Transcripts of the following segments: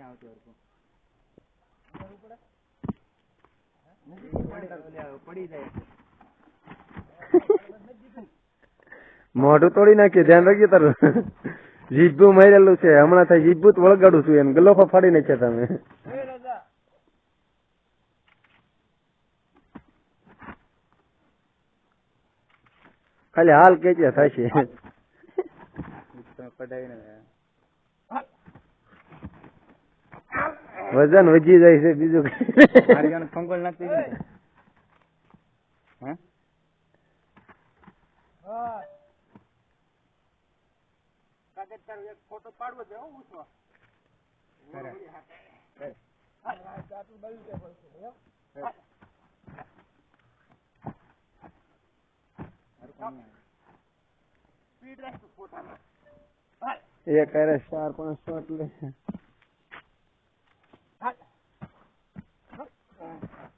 આવતું હરકું પડી? જાય. મોઢું તોડી નાખ્યું ધ્યાન રાખજો તારું. જીભું મરેલું છે. હમણાં થાય જીભું જ વળગાડું છું એમ. ગલોફો ફાડી નાખ્યા તમે ખાલી હાલ કેચ્યા થશે. પડાવીને વજન વધી જાય છે બીજું. મારી જાણે ફંગોળ નાખતી હતી એ હે કરે. સાર પણ ચાર પાંચ લે આમાં હાલ દોડતી નથી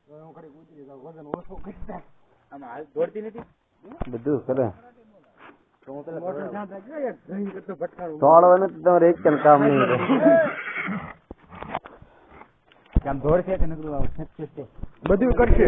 બધું કરે તો હું પેલા મોટર શાંત રાખજો, યાર. ઘણી બધું ભટકાણું. દોડવાનું તો તમારે એક પણ કામ નહીં રહે. આમ હાલ દોડતી નથી બધું ખેંચ બધું કરશે